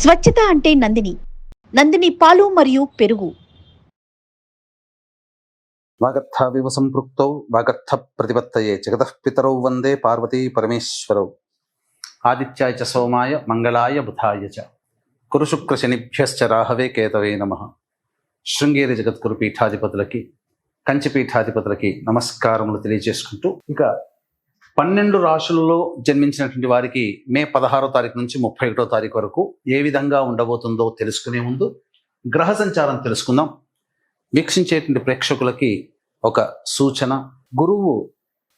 స్వచ్ఛత అంటే నందిని. నందిని పాలు మరియు పెరుగు. వాగర్థావివ సంపృక్తౌ వాగర్థ ప్రతిపత్తయే జగతః పితరౌ వందే పార్వతీ పరమేశ్వరౌ. ఆదిత్యాయ చ సోమాయ మంగళాయ బుధాయ చ. కురు శనిభ్యశ్చ రాహవే కేతవే నమ. శృంగేరి జగద్గురు పీఠాధిపతులకి కంచి పీఠాధిపతులకి నమస్కారములు తెలియజేసుకుంటూ ఇక పన్నెండు రాశులలో జన్మించినటువంటి వారికి మే పదహారో తారీఖు నుంచి ముప్పై ఒకటో తారీఖు వరకు ఏ విధంగా ఉండబోతుందో తెలుసుకునే ముందు గ్రహ సంచారం తెలుసుకుందాం. వీక్షించేటువంటి ప్రేక్షకులకి ఒక సూచన. గురువు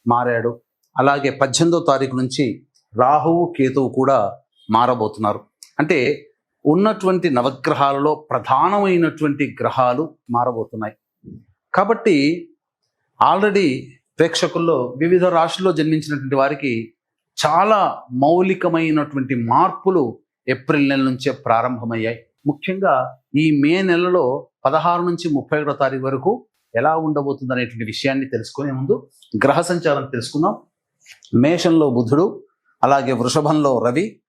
మారాడు. అలాగే పద్దెనిమిదో తారీఖు నుంచి రాహువు కేతువు కూడా మారబోతున్నారు. అంటే ఉన్నటువంటి నవగ్రహాలలో ప్రధానమైనటువంటి గ్రహాలు మారబోతున్నాయి. కాబట్టి ఆల్రెడీ ప్రేక్షకుల్లో వివిధ రాశుల్లో జన్మించినటువంటి వారికి చాలా మౌలికమైనటువంటి మార్పులు ఏప్రిల్ నెల నుంచే ప్రారంభమయ్యాయి. ముఖ్యంగా ఈ మే నెలలో పదహారు నుంచి ముప్పై ఒకటో తారీఖు వరకు ఎలా ఉండబోతుంది అనేటువంటి విషయాన్ని తెలుసుకునే ముందు గ్రహ సంచారం తెలుసుకుందాం. మేషంలో బుధుడు అలాగే వృషభంలో రవి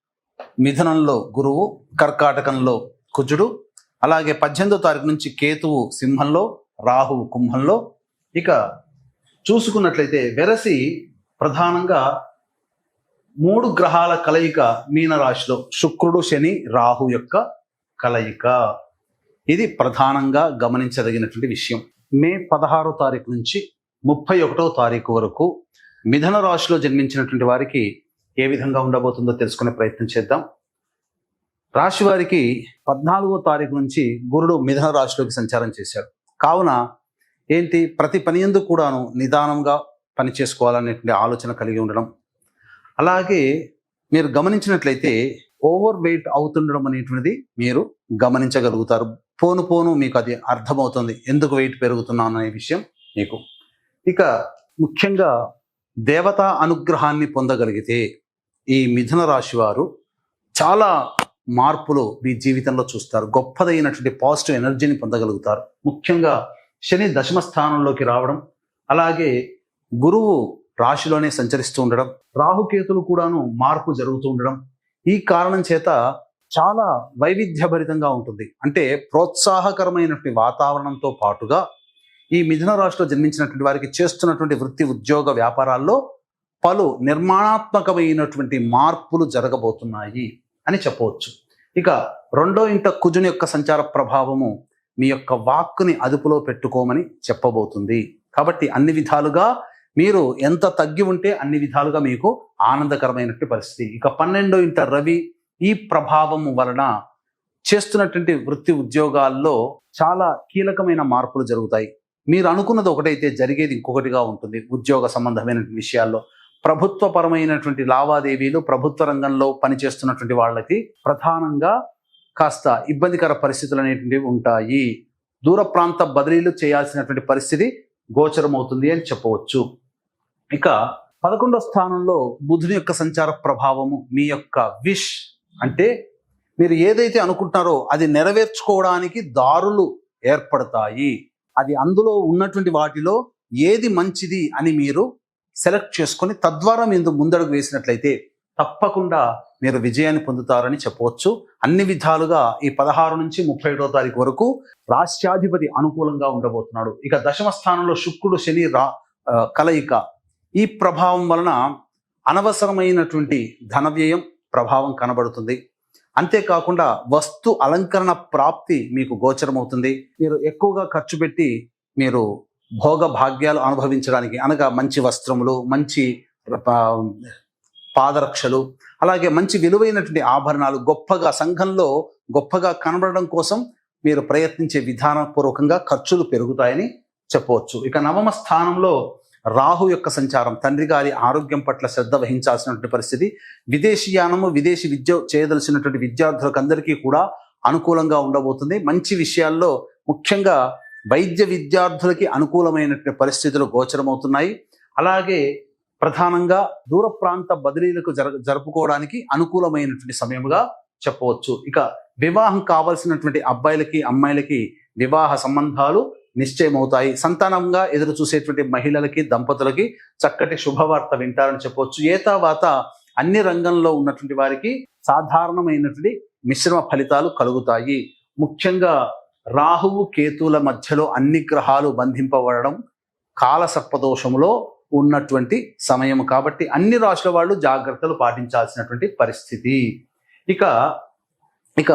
మిథునంలో గురువు కర్కాటకంలో కుజుడు అలాగే పద్దెనిమిదో తారీఖు నుంచి కేతువు సింహంలో రాహువు కుంభంలో. ఇక చూసుకున్నట్లయితే వెరసి ప్రధానంగా మూడు గ్రహాల కలయిక మీనరాశిలో శుక్రుడు శని రాహు యొక్క కలయిక. ఇది ప్రధానంగా గమనించదగినటువంటి విషయం. మే పదహారో తారీఖు నుంచి ముప్పై ఒకటో తారీఖు వరకు మిథున రాశిలో జన్మించినటువంటి వారికి ఏ విధంగా ఉండబోతుందో తెలుసుకునే ప్రయత్నం చేద్దాం. రాశి వారికి పద్నాలుగో తారీఖు నుంచి గురుడు మిథున రాశిలోకి సంచారం చేశాడు. కావున ఏంటి? ప్రతి పని ఎందుకు కూడాను నిదానంగా పని చేసుకోవాలనేటువంటి ఆలోచన కలిగి ఉండడం. అలాగే మీరు గమనించినట్లయితే ఓవర్ వెయిట్ అవుతుండడం అనేటువంటిది మీరు గమనించగలుగుతారు. పోను పోను మీకు అది అర్థమవుతుంది. ఎందుకు వెయిట్ పెరుగుతున్నాను అనే విషయం మీకు. ఇక ముఖ్యంగా దేవతా అనుగ్రహాన్ని పొందగలిగితే ఈ మిథున రాశి వారు చాలా మార్పులు మీ జీవితంలో చూస్తారు. గొప్పదైనటువంటి పాజిటివ్ ఎనర్జీని పొందగలుగుతారు. ముఖ్యంగా శని దశమ స్థానంలోకి రావడం అలాగే గురువు రాశిలోనే సంచరిస్తూ ఉండడం రాహుకేతులు కూడాను మార్పు జరుగుతూ ఉండడం ఈ కారణం చేత చాలా వైవిధ్యభరితంగా ఉంటుంది. అంటే ప్రోత్సాహకరమైనటువంటి వాతావరణంతో పాటుగా ఈ మిథున రాశిలో జన్మించినటువంటి వారికి చేస్తున్నటువంటి వృత్తి ఉద్యోగ వ్యాపారాల్లో పలు నిర్మాణాత్మకమైనటువంటి మార్పులు జరగబోతున్నాయి అని చెప్పవచ్చు. ఇక రెండో ఇంట కుజుని యొక్క సంచార ప్రభావము మీ యొక్క వాక్కుని అదుపులో పెట్టుకోమని చెప్పబోతుంది. కాబట్టి అన్ని విధాలుగా మీరు ఎంత తగ్గి ఉంటే అన్ని విధాలుగా మీకు ఆనందకరమైనటువంటి పరిస్థితి. ఇక పన్నెండో ఇంట రవి ఈ ప్రభావం వలన చేస్తున్నటువంటి వృత్తి ఉద్యోగాల్లో చాలా కీలకమైన మార్పులు జరుగుతాయి. మీరు అనుకున్నది ఒకటైతే జరిగేది ఇంకొకటిగా ఉంటుంది. ఉద్యోగ సంబంధమైన విషయాల్లో ప్రభుత్వపరమైనటువంటి లావాదేవీలు ప్రభుత్వ రంగంలో పనిచేస్తున్నటువంటి వాళ్ళకి ప్రధానంగా కాస్త ఇబ్బందికర పరిస్థితులు అనేటువంటివి ఉంటాయి. దూర ప్రాంత బదిలీలు చేయాల్సినటువంటి పరిస్థితి గోచరమవుతుంది అని చెప్పవచ్చు. ఇక పదకొండో స్థానంలో బుధుని యొక్క సంచార ప్రభావము మీ యొక్క విష్ అంటే మీరు ఏదైతే అనుకుంటున్నారో అది నెరవేర్చుకోవడానికి దారులు ఏర్పడతాయి. అది అందులో ఉన్నటువంటి వాటిలో ఏది మంచిది అని మీరు సెలెక్ట్ చేసుకొని తద్వారా మీరు ముందడుగు వేసినట్లయితే తప్పకుండా మీరు విజయాన్ని పొందుతారని చెప్పవచ్చు. అన్ని విధాలుగా ఈ పదహారు నుంచి ముప్పై ఏడో తారీఖు వరకు రాష్ట్రాధిపతి అనుకూలంగా ఉండబోతున్నాడు. ఇక దశమ స్థానంలో శుక్రుడు శని రా కలయిక. ఈ ప్రభావం వలన అనవసరమైనటువంటి ధన వ్యయం ప్రభావం కనబడుతుంది. అంతేకాకుండా వస్తు అలంకరణ ప్రాప్తి మీకు గోచరమవుతుంది. మీరు ఎక్కువగా ఖర్చు పెట్టి మీరు భోగ భాగ్యాలు అనుభవించడానికి అనగా మంచి వస్త్రములు మంచి పాదరక్షలు అలాగే మంచి విలువైనటువంటి ఆభరణాలు గొప్పగా సంఘంలో గొప్పగా కనబడడం కోసం మీరు ప్రయత్నించే విధానపూర్వకంగా ఖర్చులు పెరుగుతాయని చెప్పవచ్చు. ఇక నవమ స్థానంలో రాహు యొక్క సంచారం తండ్రి గారి ఆరోగ్యం పట్ల శ్రద్ధ వహించాల్సినటువంటి పరిస్థితి విదేశీయానము విదేశీ విద్య చేయదలసినటువంటి విద్యార్థులకు అందరికీ కూడా అనుకూలంగా ఉండబోతుంది. మంచి విషయాల్లో ముఖ్యంగా వైద్య విద్యార్థులకి అనుకూలమైనటువంటి పరిస్థితులు గోచరమవుతున్నాయి. అలాగే ప్రధానంగా దూర ప్రాంత బదిలీలకు జర జరుపుకోవడానికి అనుకూలమైనటువంటి సమయముగా చెప్పవచ్చు. ఇక వివాహం కావలసినటువంటి అబ్బాయిలకి అమ్మాయిలకి వివాహ సంబంధాలు నిశ్చయమవుతాయి. సంతానంగా ఎదురు చూసేటువంటి మహిళలకి దంపతులకి చక్కటి శుభవార్త వింటారని చెప్పవచ్చు. ఏతావాత అన్ని రంగంలో ఉన్నటువంటి వారికి సాధారణమైనటువంటి మిశ్రమ ఫలితాలు కలుగుతాయి. ముఖ్యంగా రాహువు కేతువుల మధ్యలో అన్ని గ్రహాలు బంధింపబడడం కాల సర్పదోషములో ఉన్నటువంటి సమయం కాబట్టి అన్ని రాష్ట్రాల వాళ్ళు జాగ్రత్తలు పాటించాల్సినటువంటి పరిస్థితి. ఇక ఇక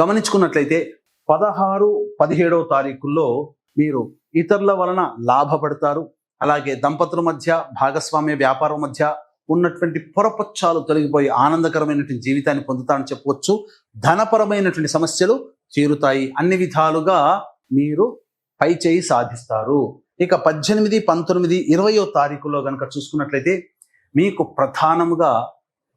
గమనించుకున్నట్లయితే పదహారు పదిహేడవ తారీఖుల్లో మీరు ఇతరుల వలన లాభపడతారు. అలాగే దంపతుల మధ్య భాగస్వామ్య వ్యాపారం మధ్య ఉన్నటువంటి పొరపచ్చాలు తొలగిపోయి ఆనందకరమైనటువంటి జీవితాన్ని పొందుతారని చెప్పవచ్చు. ధనపరమైనటువంటి సమస్యలు తీరుతాయి. అన్ని విధాలుగా మీరు పై చేయి సాధిస్తారు. ఇక పద్దెనిమిది పంతొమ్మిది ఇరవయో తారీఖులో కనుక చూసుకున్నట్లయితే మీకు ప్రధానముగా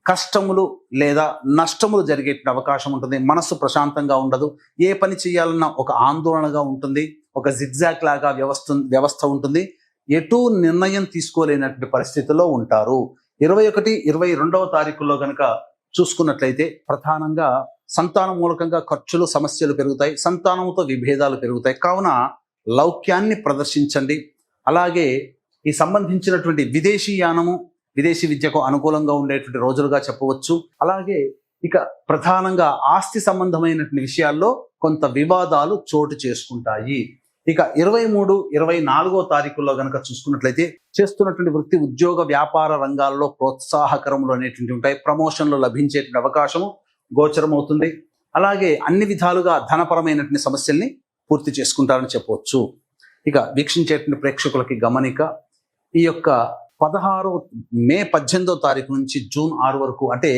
కష్టములు లేదా నష్టములు జరిగే అవకాశం ఉంటుంది. మనస్సు ప్రశాంతంగా ఉండదు. ఏ పని చేయాలన్నా ఒక ఆందోళనగా ఉంటుంది. ఒక జిగ్జాక్ లాగా వ్యవస్థ వ్యవస్థ ఉంటుంది. ఎటు నిర్ణయం తీసుకోలేనటువంటి పరిస్థితిలో ఉంటారు. ఇరవై ఒకటి ఇరవై రెండవ తారీఖుల్లో కనుక చూసుకున్నట్లయితే ప్రధానంగా సంతానం మూలకంగా ఖర్చులు సమస్యలు పెరుగుతాయి. సంతానంతో విభేదాలు పెరుగుతాయి. కావున లౌక్యాన్ని ప్రదర్శించండి. అలాగే ఈ సంబంధించినటువంటి విదేశీ యానము విదేశీ విద్యకు అనుకూలంగా ఉండేటువంటి రోజులుగా చెప్పవచ్చు. అలాగే ఇక ప్రధానంగా ఆస్తి సంబంధమైనటువంటి విషయాల్లో కొంత వివాదాలు చోటు చేసుకుంటాయి. ఇక ఇరవై మూడు ఇరవై నాలుగో తారీఖుల్లో కనుక చూసుకున్నట్లయితే చేస్తున్నటువంటి వృత్తి ఉద్యోగ వ్యాపార రంగాల్లో ప్రోత్సాహకరములు అనేటువంటి ఉంటాయి. ప్రమోషన్లు లభించేటువంటి అవకాశము గోచరం అవుతుంది అలాగే అన్ని విధాలుగా ధనపరమైనటువంటి సమస్యల్ని పూర్తి చేసుకుంటారని చెప్పవచ్చు. ఇక వీక్షించేటువంటి ప్రేక్షకులకి గమనిక ఈ యొక్క పదహారు మే పద్దెనిమిదో తారీఖు నుంచి జూన్ ఆరు వరకు అంటే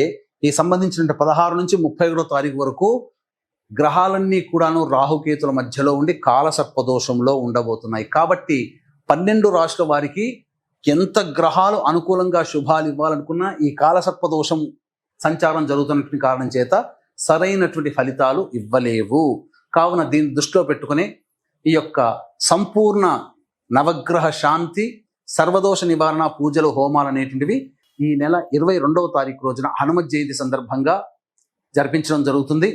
ఈ సంబంధించిన పదహారు నుంచి ముప్పై ఒకటో తారీఖు వరకు గ్రహాలన్నీ కూడాను రాహుకేతుల మధ్యలో ఉండి కాలసర్పదోషంలో ఉండబోతున్నాయి. కాబట్టి పన్నెండు రాష్ట్ర వారికి ఎంత గ్రహాలు అనుకూలంగా శుభాలు ఇవ్వాలనుకున్నా ఈ కాలసర్పదోషం సంచారం జరుగుతున్నటువంటి కారణం చేత సరైనటువంటి ఫలితాలు ఇవ్వలేవు. కావున దీన్ని దృష్టిలో పెట్టుకుని ఈ యొక్క సంపూర్ణ నవగ్రహ శాంతి సర్వదోష నివారణ పూజలు హోమాలు అనేటువంటివి ఈ నెల ఇరవై రెండవ తారీఖు రోజున హనుమ జయంతి సందర్భంగా జరిపించడం జరుగుతుంది.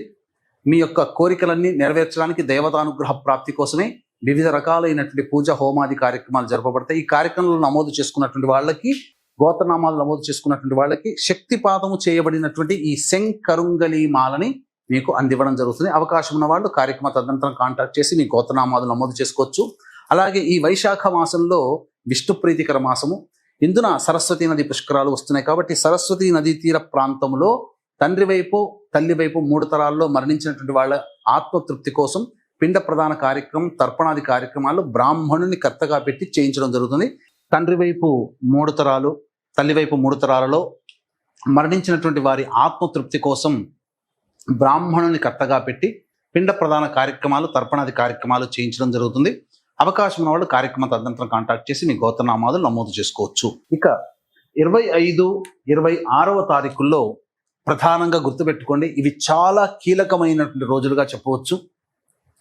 మీ యొక్క కోరికలన్నీ నెరవేర్చడానికి దేవతానుగ్రహ ప్రాప్తి కోసమే వివిధ రకాలైనటువంటి పూజ హోమాది కార్యక్రమాలు జరపబడతాయి. ఈ కార్యక్రమంలో నమోదు చేసుకున్నటువంటి వాళ్ళకి గోత్రనామాలు నమోదు చేసుకున్నటువంటి వాళ్ళకి శక్తిపాతము చేయబడినటువంటి ఈ శంకరుంగలి మాలని మీకు అందివ్వడం జరుగుతుంది. అవకాశం ఉన్న వాళ్ళు కార్యక్రమ తదనంతరం కాంటాక్ట్ చేసి మీ గోతనామాదులు నమోదు చేసుకోవచ్చు. అలాగే ఈ వైశాఖ మాసంలో విష్ణు ప్రీతికర మాసము. ఇందున సరస్వతి నది పుష్కరాలు వస్తున్నాయి కాబట్టి సరస్వతి నదీ తీర ప్రాంతంలో తండ్రి వైపు తల్లి వైపు మూడు తరాల్లో మరణించినటువంటి వాళ్ళ ఆత్మతృప్తి కోసం పిండ ప్రధాన కార్యక్రమం తర్పణాది కార్యక్రమాలు బ్రాహ్మణుని కర్తగా పెట్టి చేయించడం జరుగుతుంది. తండ్రి వైపు మూడు తరాలు తల్లి వైపు మూడు తరాలలో మరణించినటువంటి వారి ఆత్మతృప్తి కోసం బ్రాహ్మణుని కర్తగా పెట్టి పిండ ప్రధాన కార్యక్రమాలు తర్పణాది కార్యక్రమాలు చేయించడం జరుగుతుంది. అవకాశం ఉన్నవాళ్ళు కార్యక్రమ తదనంతరం కాంటాక్ట్ చేసి మీ గోత్రనామాలు నమోదు చేసుకోవచ్చు. ఇక ఇరవై ఐదు ఇరవై ఆరవ తారీఖుల్లో ప్రధానంగా గుర్తుపెట్టుకోండి ఇవి చాలా కీలకమైనటువంటి రోజులుగా చెప్పవచ్చు.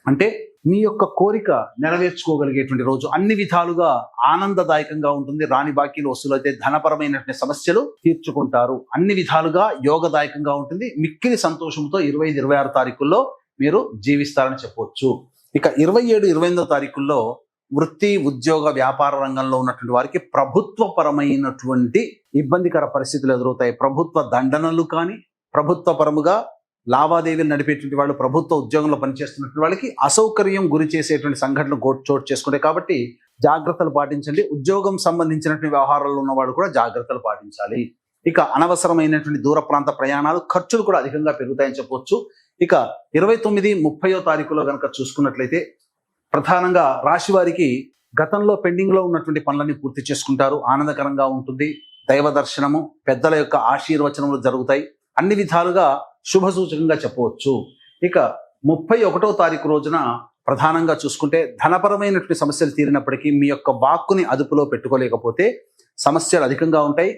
అంటే మీ యొక్క కోరిక నెరవేర్చుకోగలిగేటువంటి రోజు అన్ని విధాలుగా ఆనందదాయకంగా ఉంటుంది. రాని బాకీలు వసూలైతే ధనపరమైనటువంటి సమస్యలు తీర్చుకుంటారు. అన్ని విధాలుగా యోగదాయకంగా ఉంటుంది. మిక్కిలి సంతోషంతో ఇరవై ఐదు ఇరవై ఆరు తారీఖుల్లో మీరు జీవిస్తారని చెప్పవచ్చు ఇక ఇరవై ఏడు ఇరవై ఎనిమిదో తారీఖుల్లో వృత్తి ఉద్యోగ వ్యాపార రంగంలో ఉన్నటువంటి వారికి ప్రభుత్వపరమైనటువంటి ఇబ్బందికర పరిస్థితులు ఎదురవుతాయి. ప్రభుత్వ దండనలు కానీ ప్రభుత్వపరముగా లావాదేవీలు నడిపేటువంటి వాళ్ళు ప్రభుత్వ ఉద్యోగంలో పనిచేస్తున్నటువంటి వాళ్ళకి అసౌకర్యం గురి చేసేటువంటి సంఘటనలు చోటు చేసుకుంటాయి కాబట్టి జాగ్రత్తలు పాటించండి. ఉద్యోగం సంబంధించినటువంటి వ్యవహారాల్లో ఉన్నవాళ్ళు కూడా జాగ్రత్తలు పాటించాలి. ఇక అనవసరమైనటువంటి దూర ప్రాంత ప్రయాణాలు ఖర్చులు కూడా అధికంగా పెరుగుతాయని చెప్పొచ్చు. ఇక ఇరవై తొమ్మిది ముప్పయో తారీఖులో కనుక చూసుకున్నట్లయితే ప్రధానంగా రాశి వారికి గతంలో పెండింగ్లో ఉన్నటువంటి పనులన్నీ పూర్తి చేసుకుంటారు. ఆనందకరంగా ఉంటుంది. దైవ దర్శనము పెద్దల యొక్క ఆశీర్వచనములు జరుగుతాయి. అన్ని విధాలుగా శుభ సూచకంగా చెప్పవచ్చు. ఇక ముప్పై ఒకటో తారీఖు రోజున ప్రధానంగా చూసుకుంటే ధనపరమైనటువంటి సమస్యలు తీరినప్పటికీ మీ యొక్క వాక్కుని అదుపులో పెట్టుకోలేకపోతే సమస్యలు అధికంగా ఉంటాయి.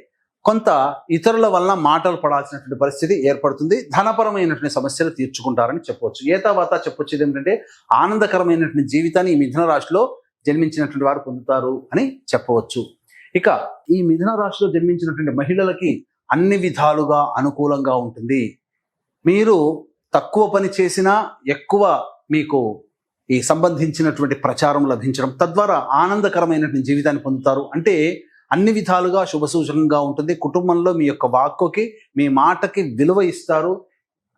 కొంత ఇతరుల వల్ల మాటలు పడాల్సినటువంటి పరిస్థితి ఏర్పడుతుంది. ధనపరమైనటువంటి సమస్యలు తీర్చుకుంటారని చెప్పవచ్చు. ఏ తర్వాత చెప్పొచ్చేది ఏంటంటే ఆనందకరమైనటువంటి జీవితాన్ని ఈ మిథున రాశిలో జన్మించినటువంటి వారు పొందుతారు అని చెప్పవచ్చు. ఇక ఈ మిథున రాశిలో జన్మించినటువంటి మహిళలకి అన్ని విధాలుగా అనుకూలంగా ఉంటుంది. మీరు తక్కువ పని చేసినా ఎక్కువ మీకు ఈ సంబంధించినటువంటి ప్రచారం లభించడం తద్వారా ఆనందకరమైనటువంటి జీవితాన్ని పొందుతారు. అంటే అన్ని విధాలుగా శుభసూచకంగా ఉంటుంది. కుటుంబంలో మీ యొక్క వాక్కుకి మీ మాటకి విలువ ఇస్తారు.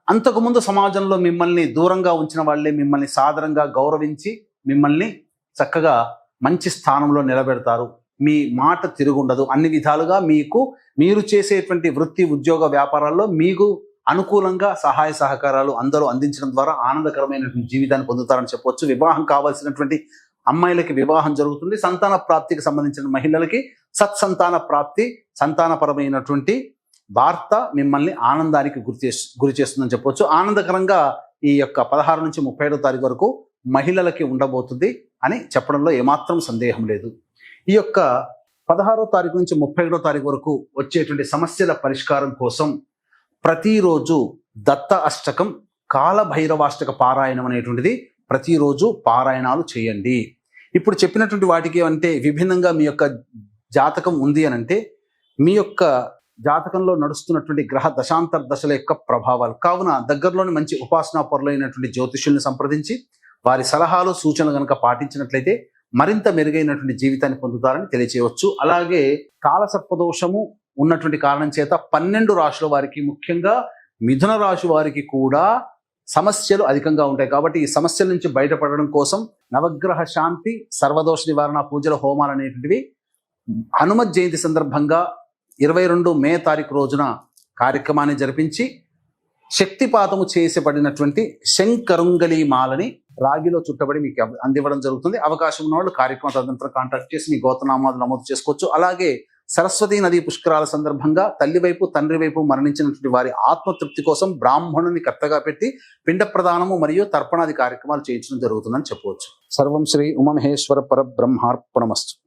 అంతకుముందు సమాజంలో మిమ్మల్ని దూరంగా ఉంచిన వాళ్ళే మిమ్మల్ని సాదరంగా గౌరవించి మిమ్మల్ని చక్కగా మంచి స్థానంలో నిలబెడతారు. మీ మాట తిరుగుండదు. అన్ని విధాలుగా మీకు మీరు చేసేటువంటి వృత్తి ఉద్యోగ వ్యాపారాల్లో మీకు అనుకూలంగా సహాయ సహకారాలు అందరూ అందించడం ద్వారా ఆనందకరమైనటువంటి జీవితాన్ని పొందుతారని చెప్పవచ్చు వివాహం కావాల్సినటువంటి అమ్మాయిలకి వివాహం జరుగుతుంది. సంతాన ప్రాప్తికి సంబంధించిన మహిళలకి సత్సంతాన ప్రాప్తి సంతానపరమైనటువంటి వార్త మిమ్మల్ని ఆనందానికి గురి చేస్ గురి చేస్తుందని చెప్పవచ్చు ఆనందకరంగా ఈ యొక్క పదహారు నుంచి ముప్పై ఏడో తారీఖు వరకు మహిళలకి ఉండబోతుంది అని చెప్పడంలో ఏమాత్రం సందేహం లేదు. ఈ యొక్క పదహారో తారీఖు నుంచి ముప్పై ఏడో తారీఖు వరకు వచ్చేటువంటి సమస్యల పరిష్కారం కోసం ప్రతిరోజు దత్త అష్టకం కాలభైరవాష్టక పారాయణం అనేటువంటిది ప్రతిరోజు పారాయణాలు చేయండి. ఇప్పుడు చెప్పినటువంటి వాటికి అంటే విభిన్నంగా మీ యొక్క జాతకం ఉంది అని అంటే మీ యొక్క జాతకంలో నడుస్తున్నటువంటి గ్రహ దశాంతర దశల యొక్క ప్రభావాలు. కావున దగ్గరలోని మంచి ఉపాసనా పరులైనటువంటి జ్యోతిష్యుల్ని సంప్రదించి వారి సలహాలు సూచనలు కనుక పాటించినట్లయితే మరింత మెరుగైనటువంటి జీవితాన్ని పొందుతారని తెలియచేయవచ్చు. అలాగే కాలసర్పదోషము ఉన్నటువంటి కారణం చేత పన్నెండు రాశుల వారికి ముఖ్యంగా మిథున రాశి వారికి కూడా సమస్యలు అధికంగా ఉంటాయి. కాబట్టి ఈ సమస్యల నుంచి బయటపడడం కోసం నవగ్రహ శాంతి సర్వదోష నివారణ పూజల హోమాలు అనేటువంటివి హనుమత్ జయంతి సందర్భంగా ఇరవై రెండు మే తారీఖు రోజున కార్యక్రమాన్ని జరిపించి శక్తిపాతము చేసబడినటువంటి శంకరుంగలి మాలని రాగిలో చుట్టబడి మీకు అందివ్వడం జరుగుతుంది. అవకాశం ఉన్న వాళ్ళు కార్యక్రమం తదనంతరం కాంటాక్ట్ చేసి మీ గోతనామాలు నమోదు చేసుకోవచ్చు. అలాగే సరస్వతి నది పుష్కరాల సందర్భంగా తల్లి వైపు తండ్రి వైపు మరణించినటువంటి వారి ఆత్మతృప్తి కోసం బ్రాహ్మణుని కర్తగా పెట్టి పిండ ప్రదానము మరియు తర్పణాది కార్యక్రమాలు చేయించడం జరుగుతుందని చెప్పవచ్చు. సర్వం శ్రీ ఉమమహేశ్వర పర బ్రహ్మార్పణమస్తు